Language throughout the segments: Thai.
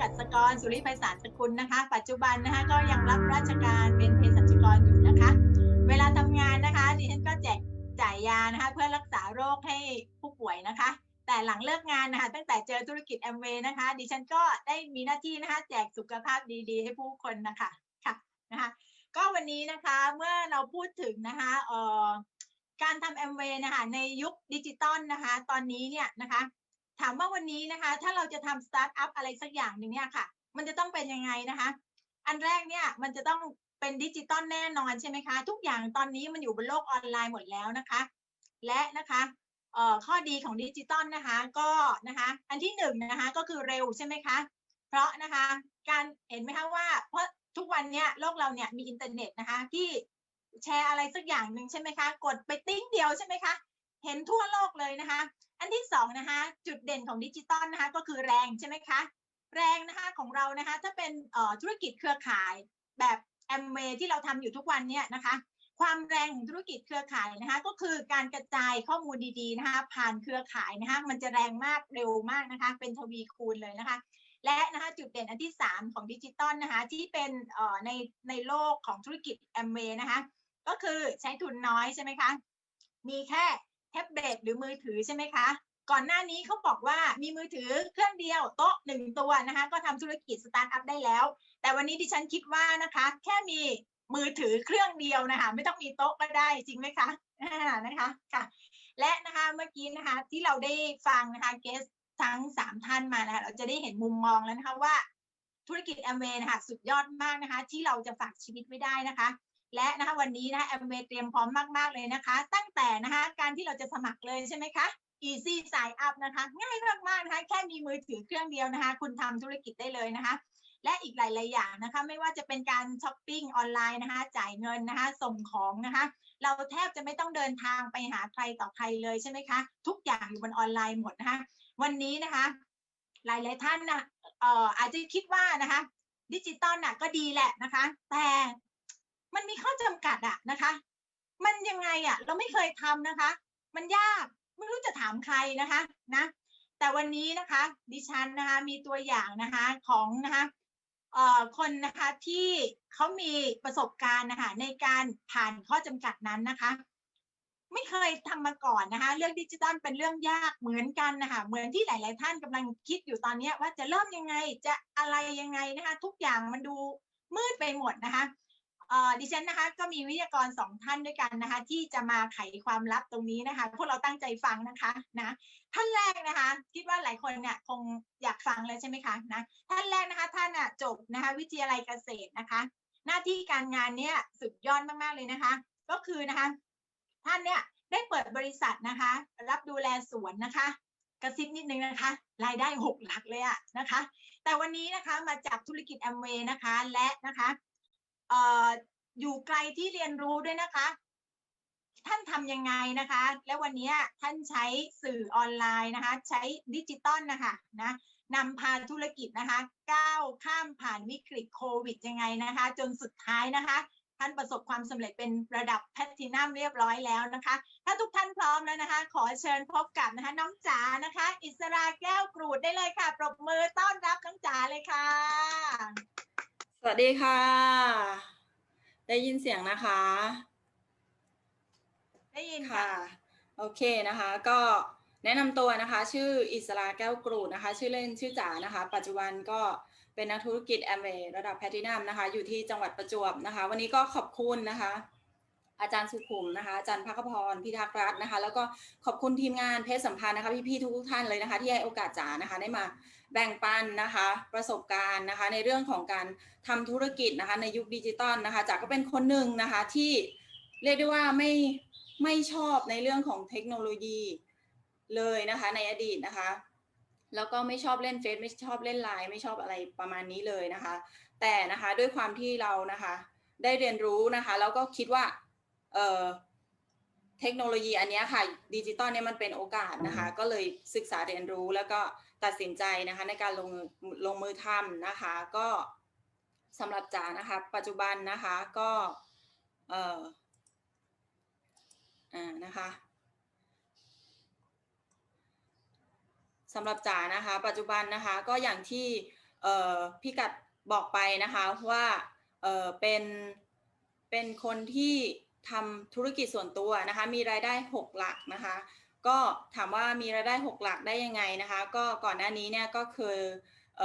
กัสกรสุริไพศาลสกุลนะคะ ปัจจุบันนะคะก็ยังรับราชการเป็นเภสัชกรอยู่นะคะ เวลาทำงานนะคะดิฉันก็แจกจ่ายยานะคะ เพื่อรักษาโรคให้ผู้ป่วยนะคะ แต่หลังเลิกงานนะคะตั้งแต่เจอธุรกิจแอมเวย์นะคะ ดิฉันก็ได้มีหน้าที่นะคะ แจกสุขภาพดีๆ ให้ผู้คนนะคะค่ะนะคะก็วันนี้นะคะเมื่อเราพูดถึงนะคะเอ่อการทำแอมเวย์นะคะในยุคดิจิตอลนะคะ ตอนนี้เนี่ยนะคะ ถามว่าวันนี้นะคะ ถ้าเราจะทำสตาร์ทอัพอะไรสักอย่างหนึ่งเนี่ยค่ะ มันจะต้องเป็นยังไงนะคะ อันแรกเนี่ยมันจะต้องเป็นดิจิตอลแน่นอนใช่ไหมคะ ทุกอย่างตอนนี้มันอยู่บนโลกออนไลน์หมดแล้วนะคะ และนะคะข้อดีของดิจิตอลนะคะก็นะคะอันที่หนึ่งนะคะก็คือเร็วใช่ไหมคะเพราะนะคะการเห็นไหมคะว่า เพราะทุกวันเนี้ยโลกเราเนี่ยมีอินเทอร์เน็ตนะคะที่แชร์อะไรสักอย่างหนึ่งใช่ไหมคะ กดไปติ้งเดียวใช่ไหมคะ เห็นทั่วโลกเลยนะคะ อันที่สองนะคะจุดเด่นของดิจิตอลนะคะก็คือแรงใช่ไหมคะแรงนะคะของเรานะคะถ้าเป็นธุรกิจเครือข่ายแบบแอมเวที่เราทำอยู่ทุกวันเนี่ยนะคะความแรงของธุรกิจเครือข่ายนะคะก็คือการกระจายข้อมูลดีๆนะคะผ่านเครือข่ายนะคะมันจะแรงมากเร็วมากนะคะเป็นทวีคูณเลยนะคะและนะคะจุดเด่นอันที่ 3 ของดิจิตอลนะคะที่เป็นในในโลกของธุรกิจแอมเวนะคะก็คือใช้ทุนน้อยใช่ไหมคะมีแค่ ท็บเล็ตหรือมือถือใช่ไหมคะ ก่อนหน้านี้เขาบอกว่ามีมือถือเครื่องเดียวโต๊ะหนึ่งตัวนะคะ ก็ทำธุรกิจสตาร์ทอัพได้แล้ว แต่วันนี้ดิฉันคิดว่านะคะ แค่มีมือถือเครื่องเดียวนะคะ ไม่ต้องมีโต๊ะก็ได้จริงไหมคะนะคะค่ะ และนะคะเมื่อกี้นะคะที่เราได้ฟังนะคะเกสทั้งสามท่านมานะคะเราจะได้เห็นมุมมองแล้วนะคะว่าธุรกิจแอมเวย์นะคะสุดยอดมากนะคะ ที่เราจะฝากชีวิตไว้ได้นะคะ และนะคะวันนี้นะคะแอมเวเตรียมพร้อมมาก ๆ เลยนะคะ ตั้งแต่นะคะการที่เราจะสมัครเลยใช่ไหมคะ easy sign up นะคะ ง่ายมากๆนะคะแค่มีมือถือเครื่องเดียวนะคะ คุณทำธุรกิจได้เลยนะคะ และอีกหลาย ๆ อย่างนะคะ ไม่ว่าจะเป็นการช้อปปิ้งออนไลน์นะคะ จ่ายเงินนะคะ ส่งของนะคะ เราแทบจะไม่ต้องเดินทางไปหาใครต่อใครเลยใช่ไหมคะ ทุกอย่างอยู่บนออนไลน์หมดนะคะ วันนี้นะคะ หลาย ๆ ท่านนะเอ่ออาจจะคิดว่านะคะดิจิตอลน่ะก็ดีแหละนะคะ แต่ มันมีข้อจำกัดอะนะคะ มันยังไงอะเราไม่เคยทำนะคะ มันยากไม่รู้จะถามใครนะคะนะ แต่วันนี้นะคะ ดิฉันนะคะมีตัวอย่างนะคะของนะคะเอ่อคนนะคะที่เขามีประสบการณ์นะคะในการผ่านข้อจำกัดนั้นนะคะ ไม่เคยทำมาก่อนนะคะ เรื่องดิจิทัลเป็นเรื่องยากเหมือนกันนะคะเหมือนที่หลาย ๆ ท่านกำลังคิดอยู่ตอนนี้ว่าจะเริ่มยังไงจะอะไรยังไงนะคะ ทุกอย่างมันดูมืดไปหมดนะคะ ดิฉันนะคะก็มีวิทยากรสองท่านด้วยกันนะคะที่จะมาไขความลับตรงนี้นะคะพวกเราตั้งใจฟังนะคะนะท่านแรกนะคะ คิดว่าหลายคนเนี่ยคงอยากฟังเลยใช่ไหมคะนะท่านแรกนะคะท่านอะจบนะคะวิทยาลัยเกษตรนะคะ หน้าที่การงานเนี่ยสุดยอดมากๆเลยนะคะ ก็คือนะคะท่านเนี่ยได้เปิดบริษัทนะคะ รับดูแลสวนนะคะกระซิบนิดนึงนะคะ รายได้หกหลักเลยอะนะคะ แต่วันนี้นะคะมาจากธุรกิจแอมเวย์นะคะและนะคะ อยู่ไกลที่เรียนรู้ด้วยนะคะ ท่านทำยังไงนะคะ และวันนี้ท่านใช้สื่อออนไลน์นะคะ ใช้ดิจิตอลนะคะนะนำพาธุรกิจนะคะ ก้าวข้ามผ่านวิกฤตโควิดยังไงนะคะ จนสุดท้ายนะคะ ท่านประสบความสำเร็จเป็นระดับแพลตตินัมเรียบร้อยแล้วนะคะ ถ้าทุกท่านพร้อมแล้วนะคะ ขอเชิญพบกับนะคะ น้องจ๋านะคะ อิสราแก้วกรูดได้เลยค่ะ ปรบมือต้อนรับน้องจ๋าเลยค่ะ วัสดีค่ะ ได้ยินเสียงนะคะ ได้ยินค่ะค่ะ โอเคนะคะ ก็แนะนำตัวนะคะ ชื่ออิสราแก้วกรูดนะคะ ชื่อเล่นชื่อจ๋านะคะ ปัจจุบันก็เป็นนักธุรกิจแอมเวย์ระดับแพลตินัมนะคะ อยู่ที่จังหวัดประจวบนะคะ วันนี้ก็ขอบคุณนะคะ อาจารย์สุขุมนะคะอาจารย์พักพรพิทักษ์รัตน์นะคะ แล้วก็ขอบคุณทีมงานเพศสัมพันธ์นะคะพี่ๆทุกท่านเลยนะคะ ที่ให้โอกาสจ๋านะคะได้มาแบ่งปันนะคะ ประสบการณ์นะคะ ในเรื่องของการทำธุรกิจนะคะ ในยุคดิจิตอลนะคะจ๋าก็เป็นคนหนึ่งนะคะที่เรียกได้ว่าไม่ไม่ชอบในเรื่องของเทคโนโลยีเลยนะคะในอดีตนะคะ แล้วก็ไม่ชอบเล่นเฟซไม่ชอบเล่นไลน์ไม่ชอบอะไรประมาณนี้เลยนะคะ แต่นะคะด้วยความที่เรานะคะ ได้เรียนรู้นะคะ แล้วก็คิดว่า เอ่อเทคโนโลยีอันเนี้ยค่ะดิจิตอลเนี่ยมันเป็นโอกาสนะคะ ก็เลยศึกษาเรียนรู้แล้วก็ตัดสินใจนะคะในการลงลงมือทำนะคะ ก็สำหรับจ๋านะคะ ปัจจุบันนะคะก็เอ่ออ่านะคะสำหรับจ๋านะคะ ปัจจุบันนะคะก็อย่างที่เอ่อพี่กัดบอกไปนะคะว่าเอ่อเป็นเป็นคนที่ ทำธุรกิจส่วนตัวนะคะ มีรายได้ 6 หลักนะคะ ก็ถามว่ามีรายได้ 6 หลักได้ยังไงนะคะ ก็ก่อนหน้านี้เนี่ยก็เคยเ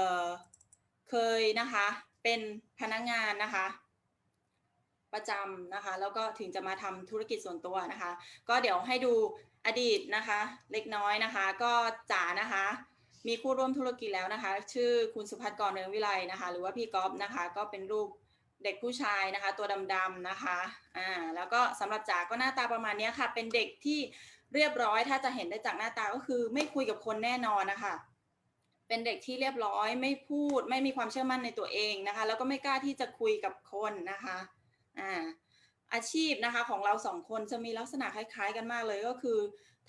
เคยนะคะเป็นพนักงานนะคะ ประจำนะคะ แล้วก็ถึงจะมาทำธุรกิจส่วนตัวนะคะ ก็เดี๋ยวให้ดูอดีตนะคะ เล็กน้อยนะคะ ก็จ๋านะคะมีคู่ร่วมธุรกิจแล้วนะคะ ชื่อคุณสุภัทรกรเรืองวิไลนะคะ หรือว่าพี่ก๊อฟนะคะ ก็เป็นรูป เด็กผู้ชายนะคะ ตัวดำๆนะคะอ่าแล้วก็สำหรับจ๋าก็หน้าตาประมาณนี้ค่ะ เป็นเด็กที่เรียบร้อย ถ้าจะเห็นได้จากหน้าตาก็คือไม่คุยกับคนแน่นอนนะคะเป็นเด็กที่เรียบร้อยไม่พูด ไม่มีความเชื่อมั่นในตัวเองนะคะ แล้วก็ไม่กล้าที่จะคุยกับคนนะคะอ่าอาชีพนะคะของเราสองคนจะมีลักษณะคล้าย ๆ กันมากเลยก็คือ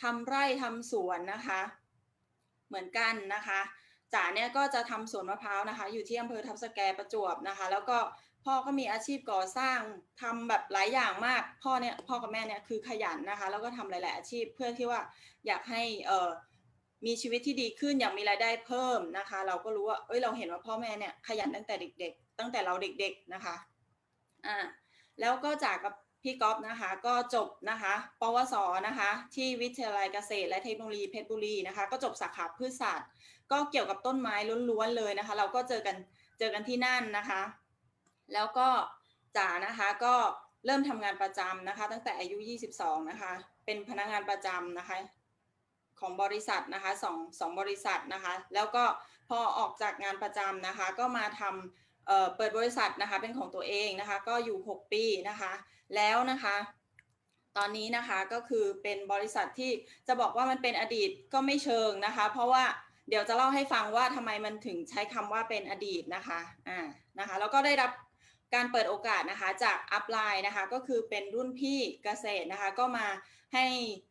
ทำไร่ทำสวนนะคะ เหมือนกันนะคะจ๋าเนี่ยก็จะทำสวนมะพร้าวนะคะ อยู่ที่อำเภอทับสแกประจวบนะคะ แล้วก็ พ่อก็มีอาชีพก่อสร้างทำแบบหลายอย่างมากพ่อเนี่ยพ่อกับแม่เนี่ยคือขยันนะคะ แล้วก็ทำหลาย ๆ อาชีพเพื่อที่ว่าอยากให้เออมีชีวิตที่ดีขึ้นอยากมีรายได้เพิ่มนะคะ เราก็รู้ว่าเอ้ยเราเห็นว่าพ่อแม่เนี่ยขยันตั้งแต่เด็ก ๆ ตั้งแต่เราเด็ก ๆนะคะอ่าแล้วก็จากกับพี่ก๊อฟนะคะ ก็จบนะคะปวสนะคะ ที่วิทยาลัยเกษตร และเทคโนโลยีเพชรบุรีนะคะ ก็จบสาขาพืชศาสตร์ ก็เกี่ยวกับต้นไม้ล้วนๆเลยนะคะ เราก็เจอกันเจอกันที่นั่นนะคะ แล้วก็จ๋านะคะก็เริ่มทำงานประจำนะคะ ตั้งแต่อายุ 22 นะคะ เป็นพนักงานประจำนะคะของบริษัทนะคะสองสองบริษัทนะคะ แล้วก็พอออกจากงานประจำนะคะ ก็มาทำเอ่อเปิดบริษัทนะคะเป็นของตัวเองนะคะ ก็อยู่ 6 ปีนะคะ แล้วนะคะ ตอนนี้นะคะก็คือเป็นบริษัทที่จะบอกว่ามันเป็นอดีตก็ไม่เชิงนะคะ เพราะว่าเดี๋ยวจะเล่าให้ฟังว่าทำไมมันถึงใช้คำว่าเป็นอดีตนะคะอ่านะคะ แล้วก็ได้รับ การเปิดโอกาสนะคะจากอัพไลน์นะคะก็คือเป็นรุ่นพี่เกษตรนะคะก็มาให้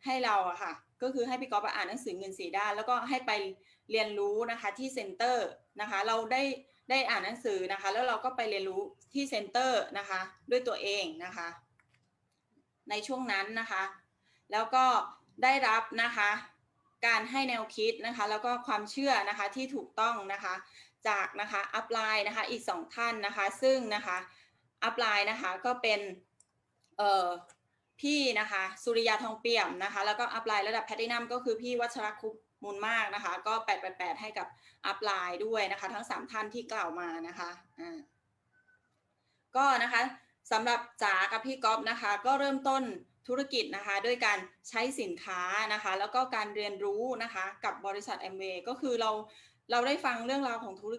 ให้เราอะค่ะก็คือให้พี่ก๊อฟอ่านหนังสือเงินสีด้าน แล้วก็ให้ไปเรียนรู้นะคะที่เซ็นเตอร์นะคะเราได้ได้อ่านหนังสือนะคะ แล้วเราก็ไปเรียนรู้ที่เซ็นเตอร์นะคะด้วยตัวเองนะคะ ในช่วงนั้นนะคะ แล้วก็ได้รับนะคะการให้แนวคิดนะคะ แล้วก็ความเชื่อนะคะที่ถูกต้องนะคะ จากนะคะอัพไลน์นะคะอีกสองท่านนะคะซึ่งนะคะอัพไลน์นะคะก็เป็นเอ่อพี่นะคะสุริยาทองเปี่ยมนะคะแล้วก็อัพไลน์ระดับแพลตินัมก็คือพี่วัชรคุปมูลมากนะคะ ก็ 888 ให้กับอัพไลน์ด้วยนะคะ ทั้ง 3 ท่านที่กล่าวมานะคะอ่าก็นะคะสำหรับจ๋ากับพี่ก๊อฟนะคะ ก็เริ่มต้นธุรกิจนะคะด้วยการใช้สินค้านะคะ แล้วก็การเรียนรู้นะคะกับบริษัทแอมเวย์ก็คือเรา เราได้ฟังเรื่องราวของธุร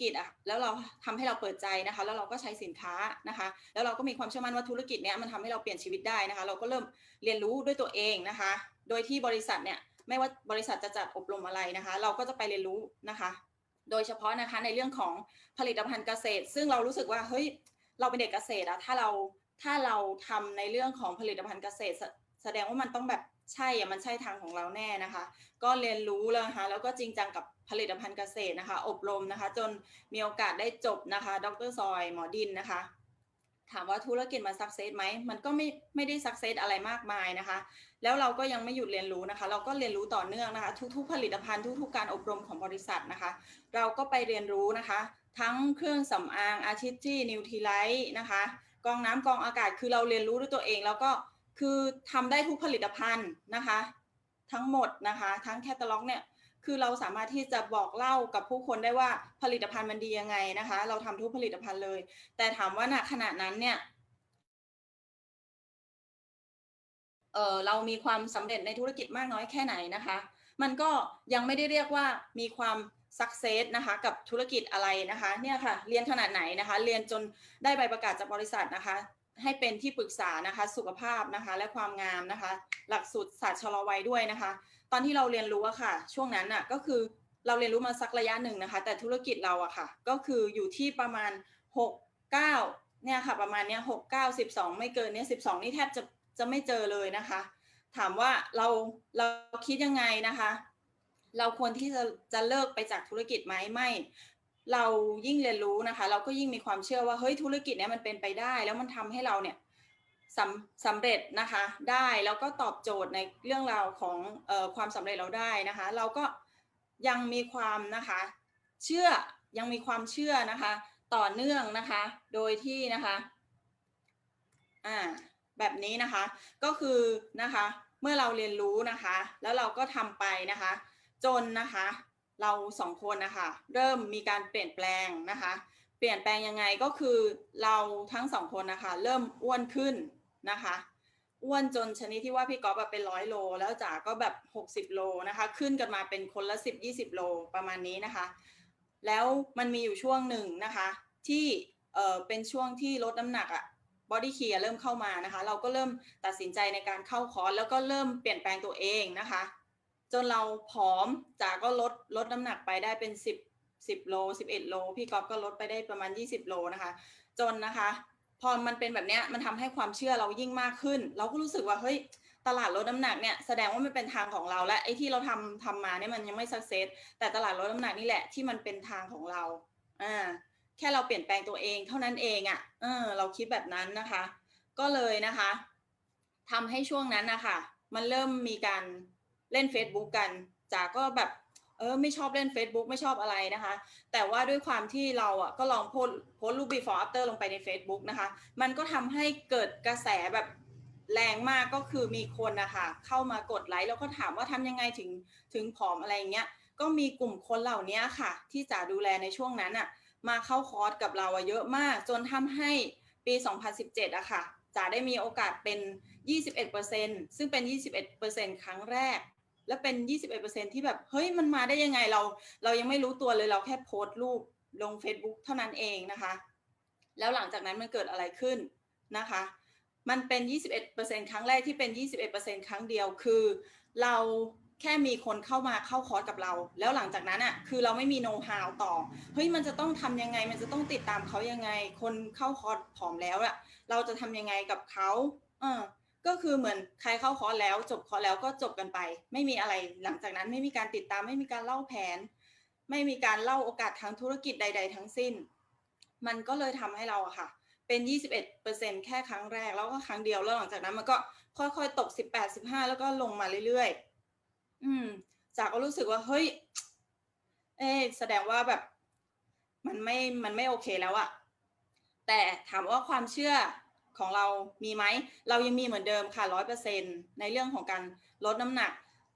กิจอะแล้วเราทำให้เราเปิดใจนะคะ แล้วเราก็ใช้สินค้านะคะ แล้วเราก็มีความเชื่อมั่นว่าธุรกิจเนี้ยมันทำให้เราเปลี่ยนชีวิตได้นะคะ เราก็เริ่มเรียนรู้ด้วยตัวเองนะคะ โดยที่บริษัทเนี่ยไม่ว่าบริษัทจะจัดอบรมอะไรนะคะ เราก็จะไปเรียนรู้นะคะ โดยเฉพาะนะคะในเรื่องของผลิตภัณฑ์เกษตร ซึ่งเรารู้สึกว่าเฮ้ยเราเป็นเด็กเกษตรอะถ้าเราถ้าเราทำในเรื่องของผลิตภัณฑ์เกษตร แสดงว่ามันต้องแบบ ใช่อะมันใช่ทางของเราแน่นะคะ ก็เรียนรู้แล้วนะคะแล้วก็จริงจังกับผลิตภัณฑ์เกษตรนะคะ อบรมนะคะ จนมีโอกาสได้จบนะคะ ดรซอยหมอดินนะคะ ถามว่าธุรกิจมันสักเซสไหมมันก็ไม่ไม่ได้สักเซสอะไรมากมายนะคะ แล้วเราก็ยังไม่หยุดเรียนรู้นะคะ เราก็เรียนรู้ต่อเนื่องนะคะ ทุกๆ ผลิตภัณฑ์ทุกๆ การอบรมของบริษัทนะคะ เราก็ไปเรียนรู้นะคะ ทั้งเครื่องสำอางอาทิตี้นิวทีไลท์นะคะกองน้ำกองอากาศคือเราเรียนรู้ด้วยตัวเองแล้วก็ คือทำได้ทุกผลิตภัณฑ์นะคะ ทั้งหมดนะคะ ทั้งแคตตาล็อกเนี่ยคือเราสามารถที่จะบอกเล่ากับผู้คนได้ว่าผลิตภัณฑ์มันดียังไงนะคะ เราทำทุกผลิตภัณฑ์เลย แต่ถามว่าณขณะนั้นเนี่ยเออเรามีความสำเร็จในธุรกิจมากน้อยแค่ไหนนะคะ มันก็ยังไม่ได้เรียกว่ามีความสักเซสนะคะกับธุรกิจอะไรนะคะเนี่ยค่ะเรียนขนาดไหนนะคะ เรียนจนได้ใบประกาศจากบริษัทนะคะ ให้เป็นที่ปรึกษานะคะ สุขภาพนะคะ และความงามนะคะ หลักสูตรศาสตร์ชะลอวัยด้วยนะคะ ตอนที่เราเรียนรู้อะค่ะ ช่วงนั้นอะก็คือเราเรียนรู้มาสักระยะหนึ่งนะคะ แต่ธุรกิจเราอะค่ะ ก็คืออยู่ที่ประมาณหกเก้าเนี่ยค่ะ ประมาณเนี้ยหกเก้าสิบสองไม่เกินเนี้ยสิบสองนี่แทบจะจะไม่เจอเลยนะคะ ถามว่าเราเราคิดยังไงนะคะ เราควรที่จะจะเลิกไปจากธุรกิจไหมไม่ เรายิ่งเรียนรู้นะคะ เราก็ยิ่งมีความเชื่อว่าเฮ้ยธุรกิจเนี้ยมันเป็นไปได้ แล้วมันทำให้เราเนี่ยสำสำเร็จนะคะได้แล้วก็ตอบโจทย์ในเรื่องราวของเออความสำเร็จเราได้นะคะ เราก็ยังมีความนะคะเชื่อยังมีความเชื่อนะคะ ต่อเนื่องนะคะ โดยที่นะคะอ่าแบบนี้นะคะก็คือนะคะเมื่อเราเรียนรู้นะคะ แล้วเราก็ทำไปนะคะ จนนะคะ เราสองคนนะคะเริ่มมีการเปลี่ยนแปลงนะคะ เปลี่ยนแปลงยังไงก็คือเราทั้งสองคนนะคะเริ่มอ้วนขึ้นนะคะอ้วนจนชนิดที่ว่าพี่ก๊อฟอะเป็นร้อยโล แล้วจ๋าก็แบบ 60 โลนะคะ ขึ้นกันมาเป็นคนละ 10 20 โลประมาณนี้นะคะ แล้วมันมีอยู่ช่วงหนึ่งนะคะ ที่เออเป็นช่วงที่ลดน้ำหนักอะบอดี้เคเริ่มเข้ามานะคะ เราก็เริ่มตัดสินใจในการเข้าคอร์สแล้วก็เริ่มเปลี่ยนแปลงตัวเองนะคะ จนเราผอมจ๋าก็ลดลดน้ำหนักไปได้เป็น 10 10โล11โลพี่ก๊อฟก็ลดไปได้ประมาณ 20โลนะคะ จนนะคะ พอมันเป็นแบบเนี้ยมันทำให้ความเชื่อเรายิ่งมากขึ้น เราก็รู้สึกว่าเฮ้ยตลาดลดน้ำหนักเนี่ยแสดงว่ามันเป็นทางของเราและไอ้ที่เราทำทำมาเนี่ยมันยังไม่สักเซสแต่ตลาดลดน้ำหนักนี่แหละที่มันเป็นทางของเราอ่าแค่เราเปลี่ยนแปลงตัวเองเท่านั้นเองอะ่ะเออเราคิดแบบนั้นนะคะ ก็เลยนะคะทำให้ช่วงนั้นนะคะมันเริ่มมีการ เล่น Facebook กันจ๋าก็แบบเออไม่ชอบเล่น Facebook ไม่ชอบอะไรนะคะ แต่ว่าด้วยความที่เราอะก็ลองโพสโพสรูป before after ลงไปใน Facebook นะคะ มันก็ทำให้เกิดกระแสแบบแรงมากก็คือมีคนนะคะเข้ามากดไลค์แล้วก็ถามว่าทำยังไงถึงถึงผอมอะไรเงี้ยก็มีกลุ่มคนเหล่านี้ค่ะ ที่จะดูแลในช่วงนั้นอะมาเข้าคอร์สกับเราเยอะมาก จนทำให้ปี 2017อะค่ะจะได้มีโอกาสเป็น 21%ซึ่งเป็น 21%ครั้งแรก และเป็น 21%ที่แบบเฮ้ยมันมาได้ยังไงเรา เรายังไม่รู้ตัวเลยเราแค่โพสต์รูปลง Facebook เท่านั้นเองนะคะ แล้วหลังจากนั้นมันเกิดอะไรขึ้นนะคะ มันเป็น 21%ครั้งแรกที่เป็น 21%ครั้งเดียวคือ เราแค่มีคนเข้ามาเข้าคอร์สกับเรา แล้วหลังจากนั้นอะคือเราไม่มีโน้ตฮาวต่อเฮ้ยมันจะต้องทำยังไง มันจะต้องติดตามเขายังไง คนเข้าคอร์สผอมแล้วอะเราจะทำยังไงกับเขาเออ ก็คือเหมือนใครเข้าคอร์สแล้ว จบคอร์สแล้วก็จบกันไป ไม่มีอะไรหลังจากนั้นไม่มีการติดตามไม่มีการเล่าแผน ไม่มีการเล่าโอกาสทางธุรกิจใด ๆ ทั้งสิ้น มันก็เลยทำให้เราอะค่ะ เป็น 21%แค่ครั้งแรกแล้วก็ครั้งเดียวแล้วหลังจากนั้นมันก็ค่อยๆตก 18 15 แล้วก็ลงมาเรื่อยๆ อืมจากก็รู้สึกว่าเฮ้ย เอ๊แสดงว่าแบบ มันไม่มันไม่โอเคแล้วอะแต่ถามว่าความเชื่อ ของเรามีไหม เรายังมีเหมือนเดิมค่ะร้อยเปอร์เซ็นในเรื่องของการลดน้ำหนัก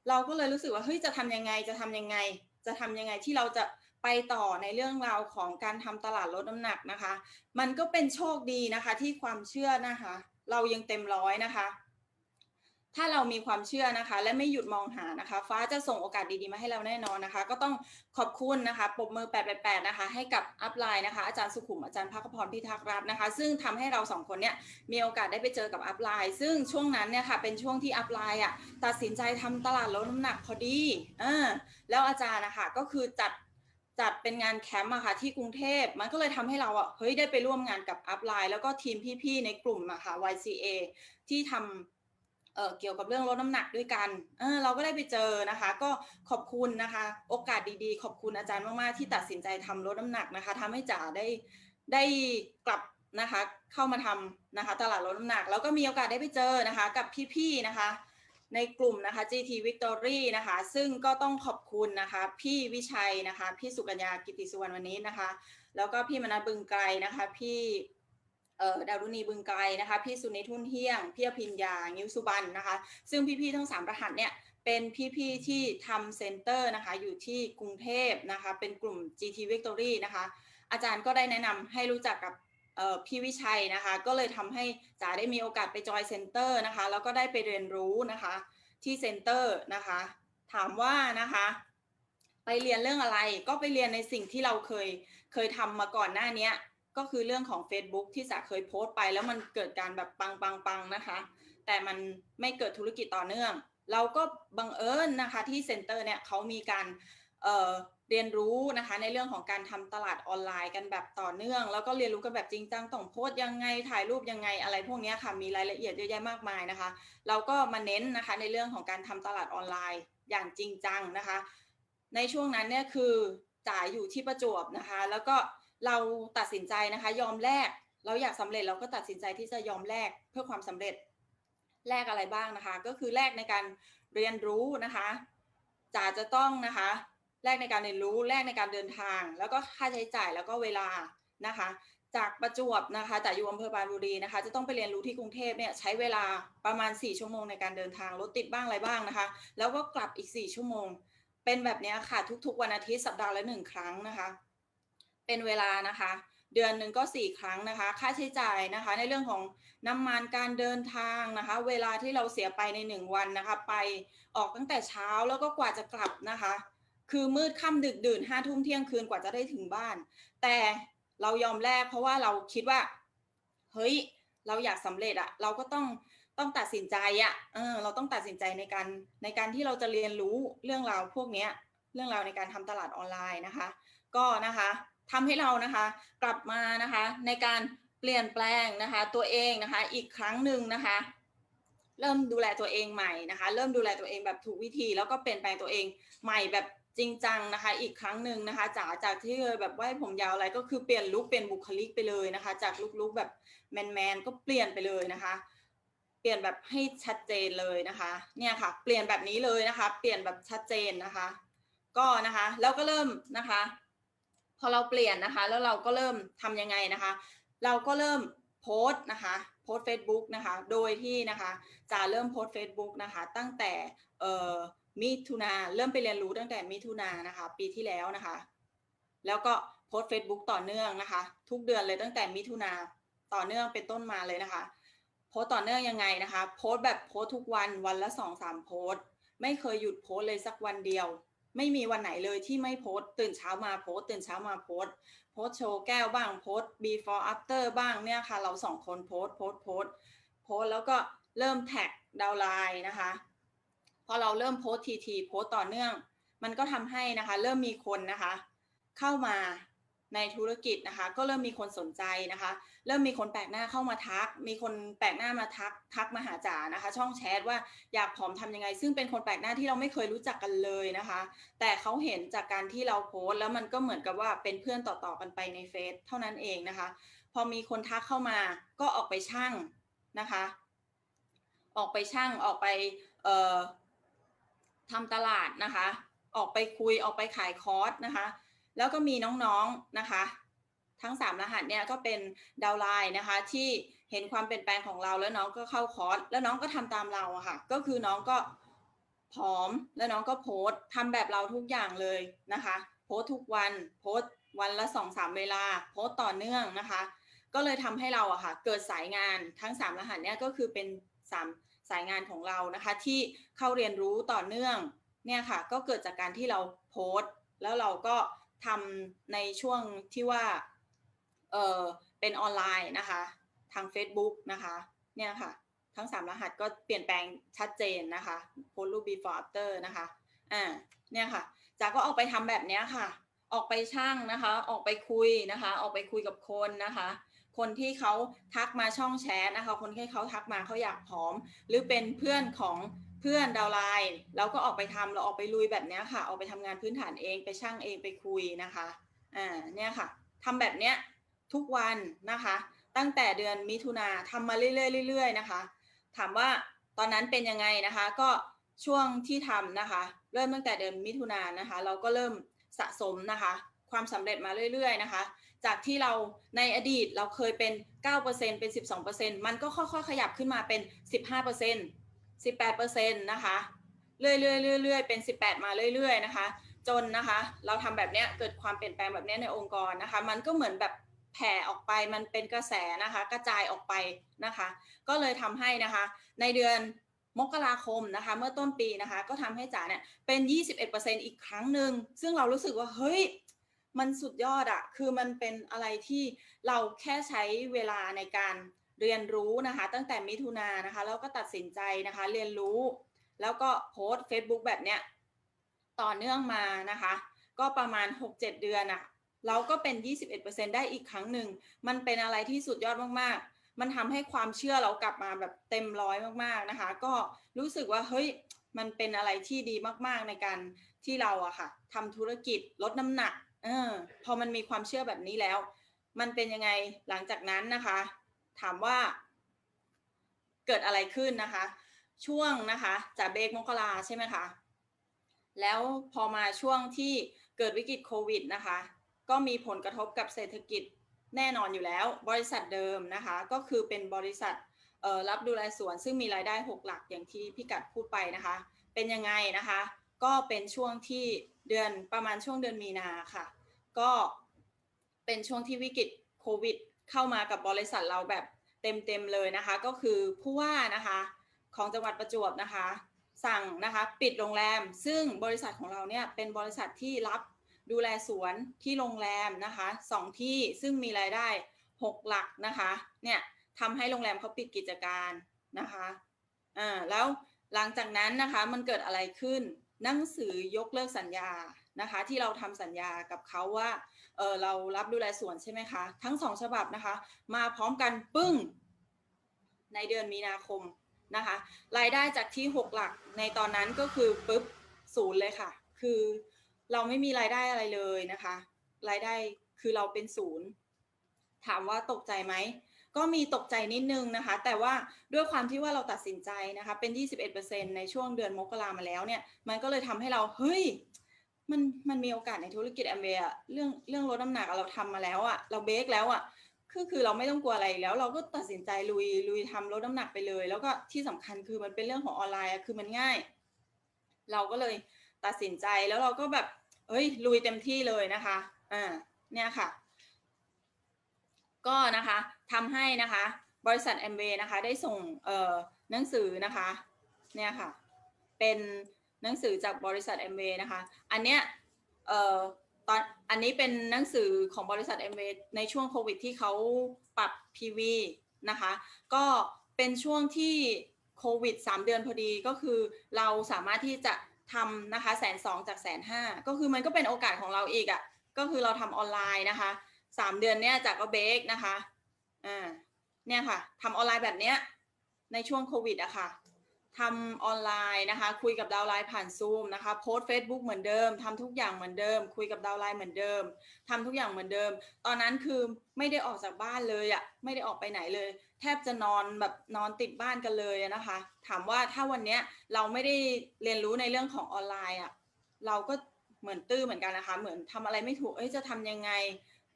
เราก็เลยรู้สึกว่าเฮ้ยจะทำยังไงจะทำยังไง จะทำยังไงที่เราจะไปต่อในเรื่องราวของการทำตลาดลดน้ำหนักนะคะ มันก็เป็นโชคดีนะคะที่ความเชื่อนะคะ เรายังเต็มร้อยนะคะ ถ้าเรามีความเชื่อนะคะ และไม่หยุดมองหานะคะ ฟ้าจะส่งโอกาสดีๆมาให้เราแน่นอนนะคะ ก็ต้องขอบคุณนะคะปรบมือ 888 นะคะ ให้กับอัพไลน์นะคะ อาจารย์สุขุมอาจารย์พักพรพิทักษ์รัตน์นะคะ ซึ่งทำให้เราสองคนเนี่ยมีโอกาสได้ไปเจอกับอัพไลน์ซึ่งช่วงนั้นเนี่ยค่ะเป็นช่วงที่อัพไลน์อะตัดสินใจทำตลาดลดน้ำหนักพอดีอ่าแล้วอาจารย์นะคะก็คือจัดจัดเป็นงานแคมป์อะค่ะที่กรุงเทพมันก็เลยทำให้เราอะเฮ้ยได้ไปร่วมงานกับอัพไลน์แล้วก็ทีมพี่ๆในกลุ่มอะค่ะ YCA ที่ทำ เเกี่ยวกับเรื่องลดน้ำหนักด้วยกันเเราก็ได้ไปเจอนะคะ ก็ขอบคุณนะคะ โอกาสดีๆ ขอบคุณอาจารย์มากๆที่ตัดสินใจทำลดน้ำหนักนะคะทำให้จ๋าได้ได้กลับนะคะ เข้ามาทำนะคะ ตลาดลดน้ำหนัก แล้วก็มีโอกาสได้ไปเจอนะคะ กับพี่ๆนะคะ ในกลุ่มนะคะ GT Victory นะคะ ซึ่งก็ต้องขอบคุณนะคะ พี่วิชัยนะคะ พี่สุกัญญากิติสุวรรณวันนี้นะคะ แล้วก็พี่มนัสบึงไกรนะคะ พี่ ดารุณีบึงไกลนะคะพี่สุนิทุนเฮียง พี่อภิญญางิ้วสุบันนะคะ ซึ่งพี่ๆทั้งสามรหัสเนี่ยเป็นพี่ๆที่ทำเซ็นเตอร์นะคะอยู่ที่กรุงเทพนะคะเป็นกลุ่ม GT Victory นะคะอาจารย์ก็ได้แนะนำให้รู้จักกับพี่วิชัยนะคะก็เลยทำให้จ๋าได้มีโอกาสไปจอยเซ็นเตอร์นะคะแล้วก็ได้ไปเรียนรู้นะคะที่เซ็นเตอร์นะคะถามว่านะคะไปเรียนเรื่องอะไรก็ไปเรียนในสิ่งที่เราเคยเคยทำมาก่อนหน้านี้ ก็คือเรื่องของ Facebook ที่จ๋าเคยโพสต์ไป แล้วมันเกิดการแบบปังปังปังนะคะ แต่มันไม่เกิดธุรกิจต่อเนื่อง เราก็บังเอิญนะคะที่เซ็นเตอร์เนี่ยเขามีการเเรียนรู้นะคะในเรื่องของการทำตลาดออนไลน์กันแบบต่อเนื่อง แล้วก็เรียนรู้กันแบบจริงจังต้องโพสต์ยังไงถ่ายรูปยังไงอะไรพวกนี้ค่ะมีรายละเอียดเยอะแยะมากมายนะคะ เราก็มาเน้นนะคะในเรื่องของการทำตลาดออนไลน์อย่างจริงจังนะคะ ในช่วงนั้นเนี่ยคือจ่ายอยู่ที่ประจวบนะคะ แล้วก็ เราตัดสินใจนะคะ ยอมแลกเราอยากสำเร็จเราก็ตัดสินใจที่จะยอมแลกเพื่อความสำเร็จแลกอะไรบ้างนะคะ ก็คือแลกในการเรียนรู้นะคะจ๋าจะต้องนะคะแลกในการเรียนรู้แลกในการเดินทาง แล้วก็ค่าใช้จ่ายแล้วก็เวลานะคะ จากประจวบนะคะจากอยู่อำเภอปรานบุรีนะคะ จะต้องไปเรียนรู้ที่กรุงเทพเนี่ยใช้เวลาประมาณ 4 ชั่วโมงในการเดินทางรถติดบ้างอะไรบ้างนะคะ แล้วก็กลับอีก 4 ชั่วโมง เป็นแบบนี้ค่ะทุกๆวันอาทิตย์สัปดาห์ละหนึ่งครั้งนะคะ เป็นเวลานะคะ เดือนหนึ่งก็สี่ครั้งนะคะ ค่าใช้จ่ายนะคะ ในเรื่องของน้ำมันการเดินทางนะคะ เวลาที่เราเสียไปในหนึ่งวันนะคะ ไปออกตั้งแต่เช้าแล้วก็กว่าจะกลับนะคะ คือมืดค่ำดึกดื่นห้าทุ่มเที่ยงคืนกว่าจะได้ถึงบ้าน แต่เรายอมแลกเพราะว่าเราคิดว่า เฮ้ย เราอยากสำเร็จอะเราก็ต้องต้องตัดสินใจอะเออเราต้องตัดสินใจในการในการที่เราจะเรียนรู้เรื่องราวพวกเนี้ยเรื่องราวในการทำตลาดออนไลน์นะคะ ก็นะคะ ทำให้เรานะคะกลับมานะคะในการเปลี่ยนแปลงนะคะตัวเองนะคะอีกครั้งหนึ่งนะคะเริ่มดูแลตัวเองใหม่นะคะ เริ่มดูแลตัวเองแบบถูกวิธี แล้วก็เปลี่ยนแปลงตัวเองใหม่แบบจริงจังนะคะ อีกครั้งหนึ่งนะคะจากจากที่เคยแบบว่าผมยาวอะไรก็คือเปลี่ยนลุคเปลี่ยนบุคลิกไปเลยนะคะ จากลุคๆแบบแมนๆก็เปลี่ยนไปเลยนะคะ เปลี่ยนแบบให้ชัดเจนเลยนะคะ เนี่ยค่ะ เปลี่ยนแบบนี้เลยนะคะ เปลี่ยนแบบชัดเจนนะคะ ก็นะคะแล้วก็เริ่มนะคะ พอเราเปลี่ยนนะคะ แล้วเราก็เริ่มทำยังไงนะคะ เราก็เริ่มโพสต์นะคะโพสต์ Facebook นะคะ โดยที่นะคะจะเริ่มโพสต์ Facebook นะคะ ตั้งแต่เอ่อมิถุนาเริ่มไปเรียนรู้ตั้งแต่มิถุนานะคะ ปีที่แล้วนะคะ แล้วก็โพสต์ Facebook ต่อเนื่องนะคะ ทุกเดือนเลยตั้งแต่มิถุนาต่อเนื่องเป็นต้นมาเลยนะคะ โพสต์ต่อเนื่องยังไงนะคะ โพสต์แบบโพสต์ทุกวันวันละสองสามโพสต์ ไม่เคยหยุดโพสต์เลยสักวันเดียว ไม่มีวันไหนเลยที่ไม่โพสต์ตื่นเช้ามาโพสต์ตื่นเช้ามาโพสต์โพสต์โชว์แก้วบ้างโพสต์ before after บ้างเนี่ยค่ะ เราสองคนโพสต์โพสต์โพสต์โพสต์แล้วก็เริ่มแท็กดาวไลน์นะคะ พอเราเริ่มโพสต์ทีทีโพสต์ต่อเนื่อง มันก็ทำให้นะคะ เริ่มมีคนนะคะ เข้ามา ในธุรกิจนะคะ ก็เริ่มมีคนสนใจนะคะ เริ่มมีคนแปลกหน้าเข้ามาทัก มีคนแปลกหน้ามาทักทักมาหาจ๋านะคะ ช่องแชทว่าอยากผอมทำยังไง ซึ่งเป็นคนแปลกหน้าที่เราไม่เคยรู้จักกันเลยนะคะ แต่เขาเห็นจากการที่เราโพสต์ แล้วมันก็เหมือนกับว่าเป็นเพื่อนต่อๆกันไปในเฟซเท่านั้นเองนะคะ พอมีคนทักเข้ามาก็ออกไปช่างนะคะ ออกไปช่างออกไปเอ่อทำตลาดนะคะ ออกไปคุยออกไปขายคอร์สนะคะ แล้วก็มีน้องๆนะคะ ทั้ง 3 รหัสเนี่ยก็เป็นดาวไลน์นะคะ ที่เห็นความเปลี่ยนแปลงของเราแล้วน้องก็เข้าคอร์สแล้วน้องก็ทำตามเราอะค่ะ ก็คือน้องก็ผอมแล้วน้องก็โพสต์ทำแบบเราทุกอย่างเลยนะคะ โพสต์ทุกวันโพสต์วันละ2อสเวลาโพสต์ต่อเนื่องนะคะ ก็เลยทำให้เราอะค่ะเกิดสายงานทั้ง 3 รหัสเนี่ยก็คือเป็น3สายงานของเรานะคะ ที่เข้าเรียนรู้ต่อเนื่องเนี่ยค่ะ ก็เกิดจากการที่เราโพสต์แล้วเราก็ ทำในช่วงที่ว่าเออเป็นออนไลน์นะคะ ทาง Facebook นะคะเนี่ยค่ะ ทั้ง 3 รหัสก็เปลี่ยนแปลงชัดเจนนะคะโพสต์รูป before after นะคะอ่าเนี่ยค่ะจากก็ออกไปทำแบบเนี้ยค่ะ ออกไปช่างนะคะ ออกไปคุยนะคะ ออกไปคุยกับคนนะคะ คนที่เขาทักมาช่องแชทนะคะ คนที่เขาทักมาเขาอยากผอม หรือเป็นเพื่อนของ เพื่อนดาวไลน์เราก็ออกไปทำเราออกไปลุยแบบนี้ค่ะ ออกไปทำงานพื้นฐานเองไปช่างเองไปคุยนะคะอ่าเนี่ยค่ะทำแบบเนี้ยทุกวันนะคะ ตั้งแต่เดือนมิถุนาทำมาเรื่อยๆเรื่อยๆนะคะ ถามว่าตอนนั้นเป็นยังไงนะคะ ก็ช่วงที่ทำนะคะ เริ่มตั้งแต่เดือนมิถุนายนนะคะ เราก็เริ่มสะสมนะคะ ความสำเร็จมาเรื่อยๆนะคะ จากที่เราในอดีตเราเคยเป็น 9%เป็น 12%มันก็ค่อยๆขยับขึ้นมาเป็น 15% 18%นะคะเรื่อยๆเรื่อยๆเป็น 18 มาเรื่อยๆนะคะจนนะคะเราทำแบบเนี้ยเกิดความเปลี่ยนแปลงแบบเนี้ยในองค์กรนะคะ มันก็เหมือนแบบแผ่ออกไปมันเป็นกระแสนะคะ กระจายออกไปนะคะ ก็เลยทำให้นะคะ ในเดือนมกราคมนะคะ เมื่อต้นปีนะคะ ก็ทำให้จ๋าเนี่ยเป็น 21%อีกครั้งหนึ่งซึ่งเรารู้สึกว่าเฮ้ยมันสุดยอดอะคือมันเป็นอะไรที่เราแค่ใช้เวลาในการ เรียนรู้นะคะ ตั้งแต่มิถุนานนะคะ แล้วก็ตัดสินใจนะคะ เรียนรู้ แล้วก็โพสต์ Facebook แบบเนี้ยต่อเนื่องมานะคะ ก็ประมาณ 6-7 เดือนอะเราก็เป็น 21%ได้อีกครั้งหนึ่ง มันเป็นอะไรที่สุดยอดมากๆ มันทำให้ความเชื่อเรากลับมาแบบเต็มร้อยมากๆนะคะ ก็รู้สึกว่าเฮ้ยมันเป็นอะไรที่ดีมากๆในการที่เราอะค่ะทำธุรกิจลดน้ำหนักเออพอมันมีความเชื่อแบบนี้แล้ว มันเป็นยังไงหลังจากนั้นนะคะ ถามว่า เกิดอะไรขึ้นนะคะ ช่วงนะคะจากเบรกมกราใช่ไหมคะแล้วพอมาช่วงที่เกิดวิกฤตโควิดนะคะ ก็มีผลกระทบกับเศรษฐกิจแน่นอนอยู่แล้ว บริษัทเดิมนะคะ ก็คือเป็นบริษัทรับดูแลสวน ซึ่งมีรายได้ 6 หลักอย่างที่พี่กัดพูดไปนะคะ เป็นยังไงนะคะ ก็เป็นช่วงที่เดือนประมาณช่วงเดือนมีนาค่ะ ก็เป็นช่วงที่วิกฤตโควิด เข้ามากับบริษัทเราแบบเต็มๆเลยนะคะ ก็คือผู้ว่านะคะของจังหวัดประจวบนะคะ สั่งนะคะปิดโรงแรม ซึ่งบริษัทของเราเนี่ยเป็นบริษัทที่รับดูแลสวนที่โรงแรมนะคะสองที่ซึ่งมีรายได้ 6 หลักนะคะเนี่ยทำให้โรงแรมเขาปิดกิจการนะคะอ่าแล้วหลังจากนั้นนะคะมันเกิดอะไรขึ้นหนังสือยกเลิกสัญญา นะคะ ที่เราทำสัญญากับเขาว่าเออเรารับดูแลสวนใช่ไหมคะ ทั้งสองฉบับนะคะ มาพร้อมกันปึ้ง ในเดือนมีนาคมนะคะ รายได้จากที่ 6 หลักในตอนนั้นก็คือปุ๊บศูนย์เลยค่ะ คือเราไม่มีรายได้อะไรเลยนะคะ รายได้คือเราเป็นศูนย์ ถามว่าตกใจไหมก็มีตกใจนิดนึงนะคะ แต่ว่าด้วยความที่ว่าเราตัดสินใจนะคะ เป็น 21%ในช่วงเดือนมกรามาแล้วเนี่ย มันก็เลยทำให้เรา เฮ้ย มันมันมีโอกาสในธุรกิจแอมเบย์เรื่องเรื่องลดน้ำหนักอะเราทำมาแล้วอะเราเบรกแล้วอะคือคือเราไม่ต้องกลัวอะไรแล้วเราก็ตัดสินใจลุยลุยทำลดน้ำหนักไปเลย แล้วก็ที่สำคัญคือมันเป็นเรื่องของออนไลน์อะคือมันง่าย เราก็เลยตัดสินใจแล้วเราก็แบบเอ้ยลุยเต็มที่เลยนะคะอ่าเนี่ยค่ะ ก็นะคะทำให้นะคะ บริษัทแอมเบนะคะ ได้ส่งเอ่อหนังสือนะคะ เนี่ยค่ะ เป็น หนังสือจากบริษัทแอมเนะคะ อันเนี้ยเอ่อตอนอันนี้เป็นหนังสือของบริษัทแอมเในช่วงโควิดที่เขาปรับ PV นะคะ ก็เป็นช่วงที่โควิด 3 เดือนพอดีก็คือเราสามารถที่จะทำนะคะแสนสองจากแสนห้าก็คือมันก็เป็นโอกาสของเราอีกอะ่ะก็คือเราทำออนไลน์นะคะสามเดือนเนี้ยจากก็เบรกนะคะอ่าเนี่ยค่ะทำออนไลน์แบบเนี้ยในช่วงโควิดอะค่ะ ทำออนไลน์นะคะ คุยกับดาวไลน์ผ่านซูมนะคะโพสต์ Facebook เหมือนเดิมทำทุกอย่างเหมือนเดิม คุยกับดาวไลน์เหมือนเดิมทำทุกอย่างเหมือนเดิม ตอนนั้นคือไม่ได้ออกจากบ้านเลยอะไม่ได้ออกไปไหนเลย แทบจะนอนแบบนอนติดบ้านกันเลยนะคะ ถามว่าถ้าวันเนี้ยเราไม่ได้เรียนรู้ในเรื่องของออนไลน์อะเราก็เหมือนตื้อเหมือนกันนะคะ เหมือนทำอะไรไม่ถูกเอ้ยจะทำยังไง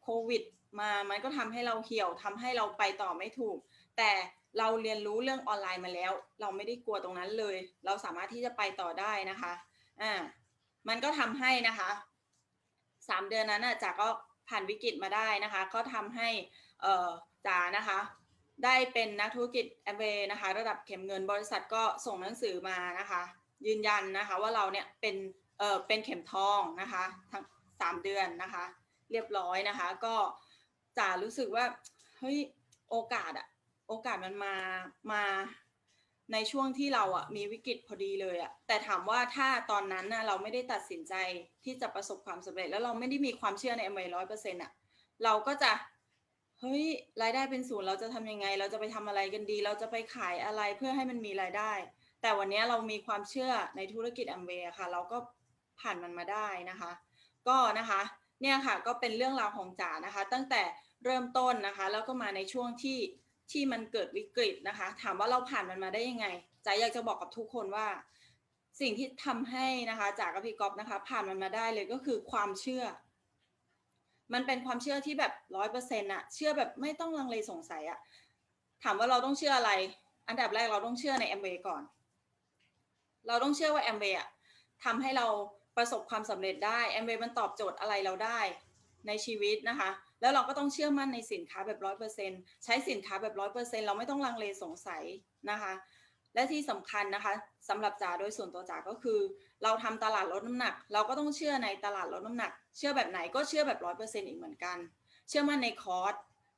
โควิดมามันก็ทำให้เราเหี่ยวทำให้เราไปต่อไม่ถูก แต่ เราเรียนรู้เรื่องออนไลน์มาแล้ว เราไม่ได้กลัวตรงนั้นเลย เราสามารถที่จะไปต่อได้นะคะอ่ามันก็ทำให้นะคะสามเดือนนั้นน่ะจาก็ผ่านวิกฤตมาได้นะคะ ก็ทำให้เอ่อจ๋านะคะ ได้เป็นนักธุรกิจแอมเบนะคะ ระดับเข็มเงินบริษัทก็ส่งหนังสือมานะคะ ยืนยันนะคะว่าเราเนี่ยเป็นเออเป็นเข็มทองนะคะทั้งสามเดือนนะคะ เรียบร้อยนะคะ ก็จ๋ารู้สึกว่าเฮ้ยโอกาสอะ โอกาสมันมามาในช่วงที่เราอะมีวิกฤตพอดีเลยอะแต่ถามว่าถ้าตอนนั้นนะเราไม่ได้ตัดสินใจที่จะประสบความสำเร็จ แล้วเราไม่ได้มีความเชื่อในเอ็มไร้อยเปอร์เซ็นต์อะเราก็จะเฮ้ยรายได้เป็นศูนย์เราจะทำยังไง เราจะไปทำอะไรกันดี เราจะไปขายอะไรเพื่อให้มันมีรายได้ แต่วันนี้เรามีความเชื่อในธุรกิจแอมเวย์ค่ะ เราก็ผ่านมันมาได้นะคะ ก็นะคะเนี่ยค่ะก็เป็นเรื่องราวของจ๋านะคะ ตั้งแต่เริ่มต้นนะคะ แล้วก็มาในช่วงที่ ที่มันเกิดวิกฤตนะคะ ถามว่าเราผ่านมันมาได้ยังไงจ๋าอยากจะบอกกับทุกคนว่า สิ่งที่ทำให้นะคะจากับพี่ก๊อฟนะคะ ผ่านมันมาได้เลยก็คือความเชื่อ มันเป็นความเชื่อที่แบบร้อยเปอร์เซ็นต์อะเชื่อแบบไม่ต้องลังเลสงสัยอะถามว่าเราต้องเชื่ออะไร อันดับแรกเราต้องเชื่อในแอมเวย์ก่อน เราต้องเชื่อว่าแอมเวย์อะทำให้เราประสบความสำเร็จได้แอมเวย์มันตอบโจทย์อะไรเราได้ในชีวิตนะคะ แล้วเราก็ต้องเชื่อมั่นในสินค้าแบบร้อยเปอร์เซ็นใช้สินค้าแบบร้อยเปอร์เซ็นเราไม่ต้องลังเลสงสัยนะคะ และที่สำคัญนะคะสำหรับจ๋าโดยส่วนตัวจ๋าก็คือ เราทำตลาดลดน้ำหนัก เราก็ต้องเชื่อในตลาดลดน้ำหนัก เชื่อแบบไหนก็เชื่อแบบร้อยเปอร์เซ็นอีกเหมือนกัน เชื่อมั่นในคอร์ส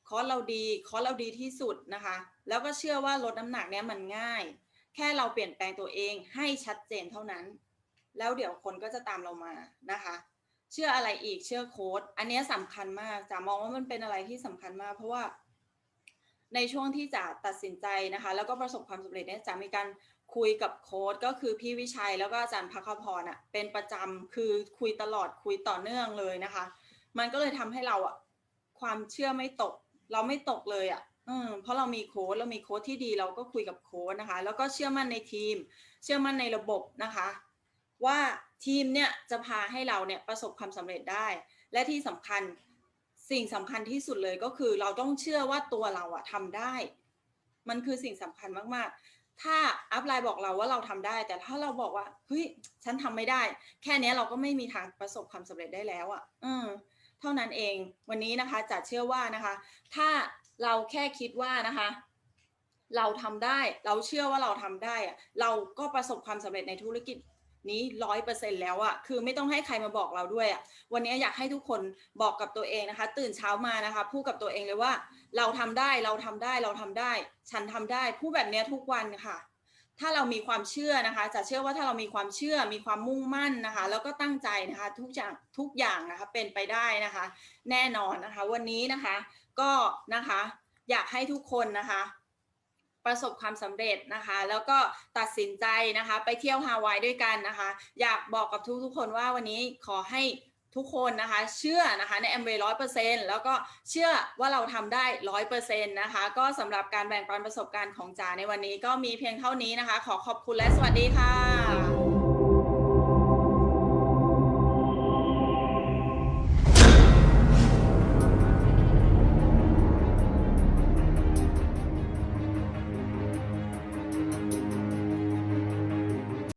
คอร์สเราดีคอร์สเราดีที่สุดนะคะ แล้วก็เชื่อว่าลดน้ำหนักเนี้ยมันง่าย แค่เราเปลี่ยนแปลงตัวเองให้ชัดเจนเท่านั้น แล้วเดี๋ยวคนก็จะตามเรามานะคะ เชื่ออะไรอีกเชื่อโค้ดอันนี้ยสำคัญมากจ๋ามองว่ามันเป็นอะไรที่สำคัญมาก เพราะว่าในช่วงที่จ๋าตัดสินใจนะคะ แล้วก็ประสบความสำเร็จเนี่ยจ๋ามีการคุยกับโค้ดก็คือพี่วิชัยแล้วก็อาจารย์พักพรอะเป็นประจำคือคุยตลอดคุยต่อเนื่องเลยนะคะ มันก็เลยทำให้เราอะความเชื่อไม่ตก เราไม่ตกเลยอะ่ะอืมเพราะเรามีโค้ดเรามีโค้ดที่ดีเราก็คุยกับโค้ดนะคะ แล้วก็เชื่อมั่นในทีม เชื่อมั่นในระบบนะคะ ว่าทีมเนี่ยจะพาให้เราเนี่ยประสบความสำเร็จได้ และที่สำคัญสิ่งสำคัญที่สุดเลยก็คือเราต้องเชื่อว่าตัวเราอะทำได้ มันคือสิ่งสำคัญมากๆ ถ้าอัพไลน์บอกเราว่าเราทำได้ แต่ถ้าเราบอกว่าเฮ้ยฉันทำไม่ได้ แค่นี้เราก็ไม่มีทางประสบความสำเร็จได้แล้วอะอืมเท่านั้นเองวันนี้นะคะจะเชื่อว่านะคะ ถ้าเราแค่คิดว่านะคะ เราทำได้ เราเชื่อว่าเราทำได้อะเราก็ประสบความสำเร็จในธุรกิจ นี้ร้อยเปอร์เซ็นแล้วอะคือไม่ต้องให้ใครมาบอกเราด้วยอะวันนี้อยากให้ทุกคนบอกกับตัวเองนะคะ ตื่นเช้ามานะคะพูดกับตัวเองเลยว่า เราทำได้เราทำได้เราทำได้ ฉันทำได้พูดแบบนี้ทุกวันค่ะ ถ้าเรามีความเชื่อนะคะ จะเชื่อว่าถ้าเรามีความเชื่อมีความมุ่งมั่นนะคะ แล้วก็ตั้งใจนะคะทุกอย่างทุกอย่างนะคะเป็นไปได้นะคะ แน่นอนนะคะ วันนี้นะคะ ก็นะคะ อยากให้ทุกคนนะคะ ประสบความสำเร็จนะคะ แล้วก็ตัดสินใจนะคะ ไปเที่ยวฮาวายด้วยกันนะคะ อยากบอกกับทุกๆคนว่าวันนี้ขอให้ทุกคนนะคะเชื่อนะคะในแอ a ร้อยเปอร์เซ็นแล้วก็เชื่อว่าเราทำได้ร้อยเปอร์เซ็นต์นะคะก็สำหรับการแบ่งปันประสบการณ์ของจ๋าในวันนี้ก็มีเพียงเท่านี้นะคะ ขอขอบคุณและสวัสดีค่ะ